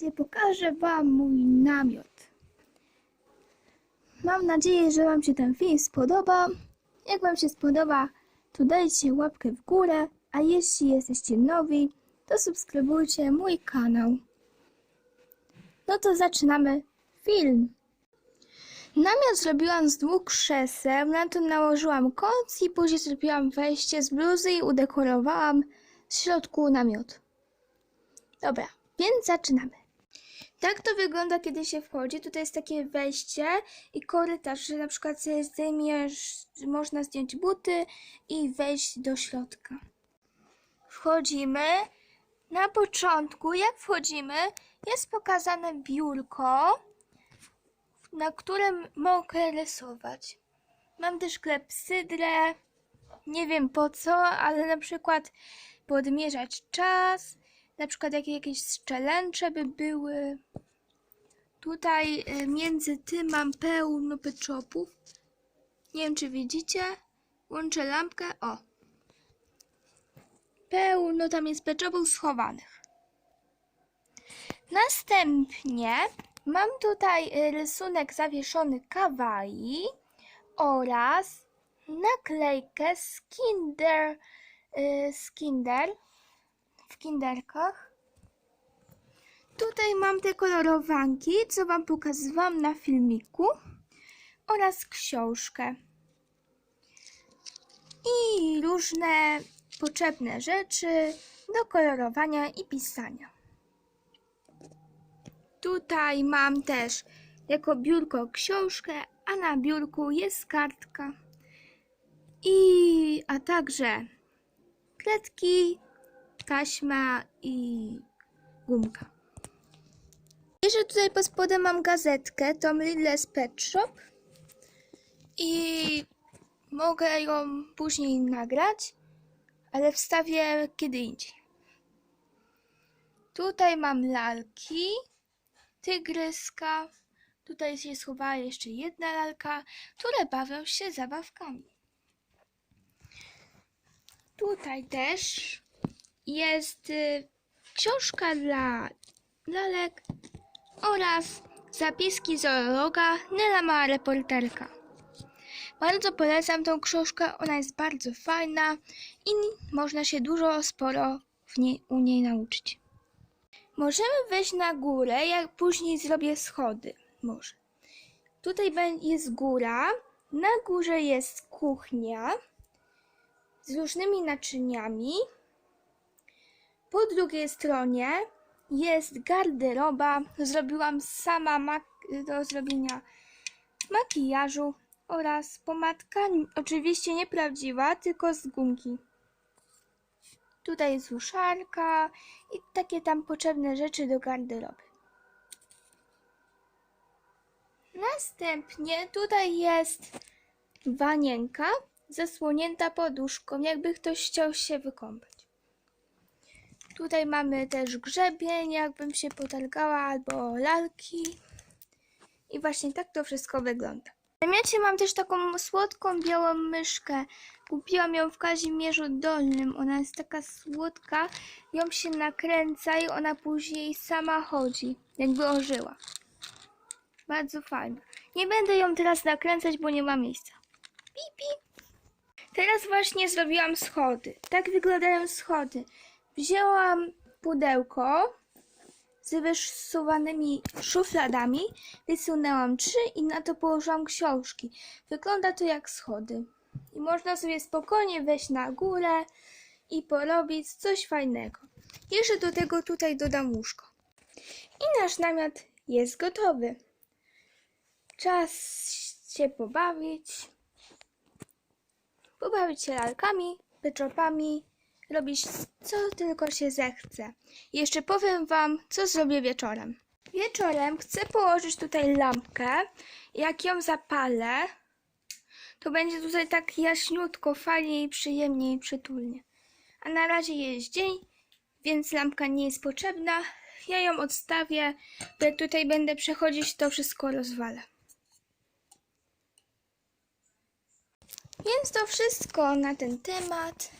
gdzie pokażę Wam mój namiot. Mam nadzieję, że Wam się ten film spodoba. Jak Wam się spodoba, to dajcie łapkę w górę, a jeśli jesteście nowi, to subskrybujcie mój kanał. No to zaczynamy film. Namiot zrobiłam z dwóch krzeseł, na to nałożyłam koc i później zrobiłam wejście z bluzy i udekorowałam w środku namiot. Dobra, więc zaczynamy. Tak to wygląda, kiedy się wchodzi. Tutaj jest takie wejście i korytarz, że na przykład zdejmiesz, można zdjąć buty i wejść do środka. Wchodzimy. Na początku, jak wchodzimy, jest pokazane biurko, na którym mogę rysować. Mam też klepsydrę, nie wiem po co, ale na przykład podmierzać czas, na przykład jakie jakieś szczelęcze by były. Tutaj y, między tym mam pełno petshopów. Nie wiem, czy widzicie. Łączę lampkę. O. Pełno tam jest petshopów schowanych. Następnie mam tutaj y, rysunek zawieszony kawaii oraz naklejkę z Kinder, y, z Kinder w kinderkach. Tutaj mam te kolorowanki, co Wam pokazywałam na filmiku oraz książkę. I różne potrzebne rzeczy do kolorowania i pisania. Tutaj mam też jako biurko książkę, a na biurku jest kartka. I a także kredki, taśma i gumka. Jeszcze tutaj pod spodem mam gazetkę, tą Little's Pet Shop i mogę ją później nagrać, ale wstawię kiedy indziej. Tutaj mam lalki, tygryska, tutaj się schowała jeszcze jedna lalka, które bawią się zabawkami. Tutaj też jest y, książka dla lalek oraz zapiski zoologa Nela ma reporterka. Bardzo polecam tą książkę, ona jest bardzo fajna i można się dużo sporo w niej, u niej nauczyć. Możemy wejść na górę, jak później zrobię schody. Może. Tutaj jest góra, na górze jest kuchnia z różnymi naczyniami. Po drugiej stronie jest garderoba. Zrobiłam sama do zrobienia makijażu oraz pomadka. Oczywiście nieprawdziwa, tylko z gumki. Tutaj jest suszarka i takie tam potrzebne rzeczy do garderoby. Następnie tutaj jest wanienka zasłonięta poduszką, jakby ktoś chciał się wykąpać. Tutaj mamy też grzebień, jakbym się potargała, albo lalki. I właśnie tak to wszystko wygląda. W namiocie mam też taką słodką białą myszkę. Kupiłam ją w Kazimierzu Dolnym. Ona jest taka słodka, ją się nakręca i ona później sama chodzi, jakby ożyła. Bardzo fajna. Nie będę ją teraz nakręcać, bo nie ma miejsca. Pipi. Teraz właśnie zrobiłam schody. Tak wyglądają schody. Wzięłam pudełko z wysuwanymi szufladami, wysunęłam trzy i na to położyłam książki. Wygląda to jak schody. I można sobie spokojnie wejść na górę i porobić coś fajnego. Jeszcze do tego tutaj dodam łóżko. I nasz namiot jest gotowy. Czas się pobawić. Pobawić się lalkami, pieczopami, robić co tylko się zechce. Jeszcze powiem Wam, co zrobię wieczorem. Wieczorem chcę położyć tutaj lampkę. Jak ją zapalę, to będzie tutaj tak jaśniutko, fajnie i przyjemnie i przytulnie. A na razie jest dzień, więc lampka nie jest potrzebna. Ja ją odstawię, bo jak tutaj będę przechodzić, to wszystko rozwalę. Więc to wszystko na ten temat.